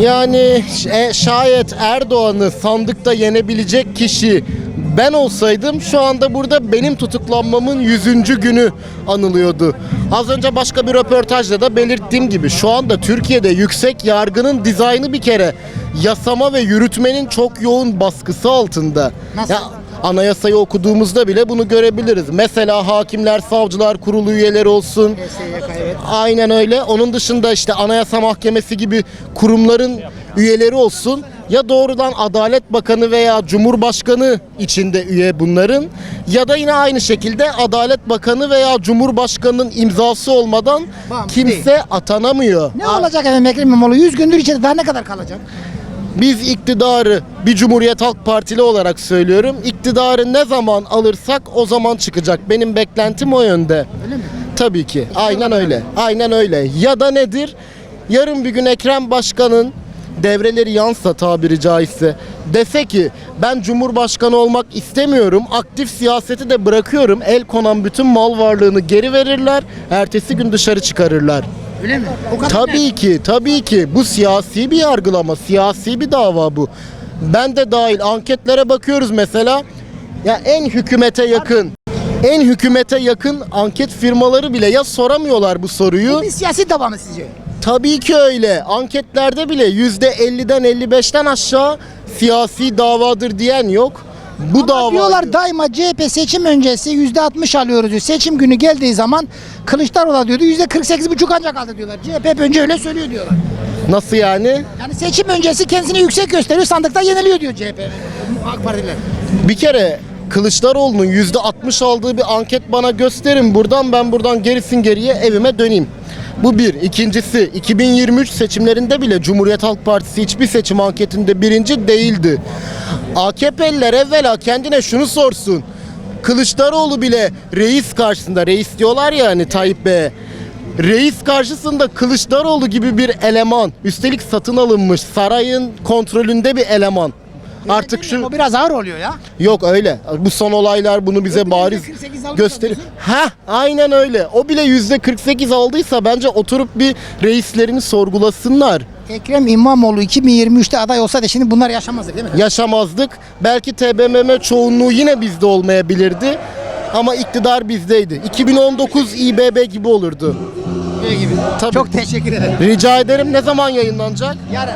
Yani e, şayet Erdoğan'ı sandıkta yenebilecek kişi ben olsaydım şu anda burada benim tutuklanmamın 100. günü anılıyordu. Az önce başka bir röportajda da belirttiğim gibi şu anda Türkiye'de yüksek yargının dizaynı bir kere yasama ve yürütmenin çok yoğun baskısı altında. Nasıl? Ya, anayasayı okuduğumuzda bile bunu görebiliriz. Mesela hakimler, savcılar kurulu üyeleri olsun. Aynen öyle. Onun dışında işte Anayasa Mahkemesi gibi kurumların üyeleri olsun. Ya doğrudan Adalet Bakanı veya Cumhurbaşkanı içinde üye bunların ya da yine aynı şekilde Adalet Bakanı veya Cumhurbaşkanının imzası olmadan kimse atanamıyor. Ne olacak efendim Ekrem İmamoğlu? 100 gündür içeride daha ne kadar kalacak? Biz iktidarı bir Cumhuriyet Halk Partili olarak söylüyorum. İktidarı ne zaman alırsak o zaman çıkacak. Benim beklentim o yönde. Öyle mi? Tabii ki. Aynen öyle. Aynen öyle. Ya da nedir? Yarın bir gün Ekrem Başkan'ın devreleri yansa tabiri caizse dese ki ben cumhurbaşkanı olmak istemiyorum aktif siyaseti de bırakıyorum el konan bütün mal varlığını geri verirler ertesi gün dışarı çıkarırlar. Öyle mi? O kadar Tabii ki, tabii ki. Bu siyasi bir yargılama, siyasi bir dava bu. Ben de dahil anketlere bakıyoruz mesela. Ya en hükümete yakın, en hükümete yakın anket firmaları bile ya soramıyorlar bu soruyu. Bu bir siyasi dava mı sizce? Tabii ki öyle. Anketlerde bile %50'den 55'ten aşağı siyasi davadır diyen yok. Bu dava Diyorlar daima CHP seçim öncesi %60 alıyoruz diyor. Seçim günü geldiği zaman Kılıçdaroğlu diyordu %48,5 ancak aldı diyorlar. CHP hep önce öyle söylüyor diyorlar. nasıl yani? Yani seçim öncesi kendisini yüksek gösteriyor sandıkta yeniliyor diyor CHP. AK Partiler. Bir kere Kılıçdaroğlu'nun yüzde 60 aldığı bir anket bana gösterin buradan ben buradan gerisin geriye evime döneyim. Bu bir. İkincisi 2023 seçimlerinde bile Cumhuriyet Halk Partisi hiçbir seçim anketinde birinci değildi. AKP'liler evvela kendine şunu sorsun. Kılıçdaroğlu bile reis karşısında reis diyorlar ya hani Tayyip Bey'e. Reis karşısında Kılıçdaroğlu gibi bir eleman, üstelik satın alınmış sarayın kontrolünde bir eleman. Artık şu O biraz ağır oluyor ya. Yok öyle. Bu son olaylar bunu bize Öbürü bariz %48 aldı gösterir. Ha, aynen öyle. O bile yüzde 48 aldıysa bence oturup bir reislerini sorgulasınlar. Ekrem İmamoğlu 2023'te aday olsaydı şimdi bunlar yaşamazdık değil mi? Yaşamazdık. Belki TBMM çoğunluğu yine bizde olmayabilirdi. Ama iktidar bizdeydi. 2019 İBB gibi olurdu. gibi. Tabii. Çok teşekkür ederim. Rica ederim ne zaman yayınlanacak? Yarın.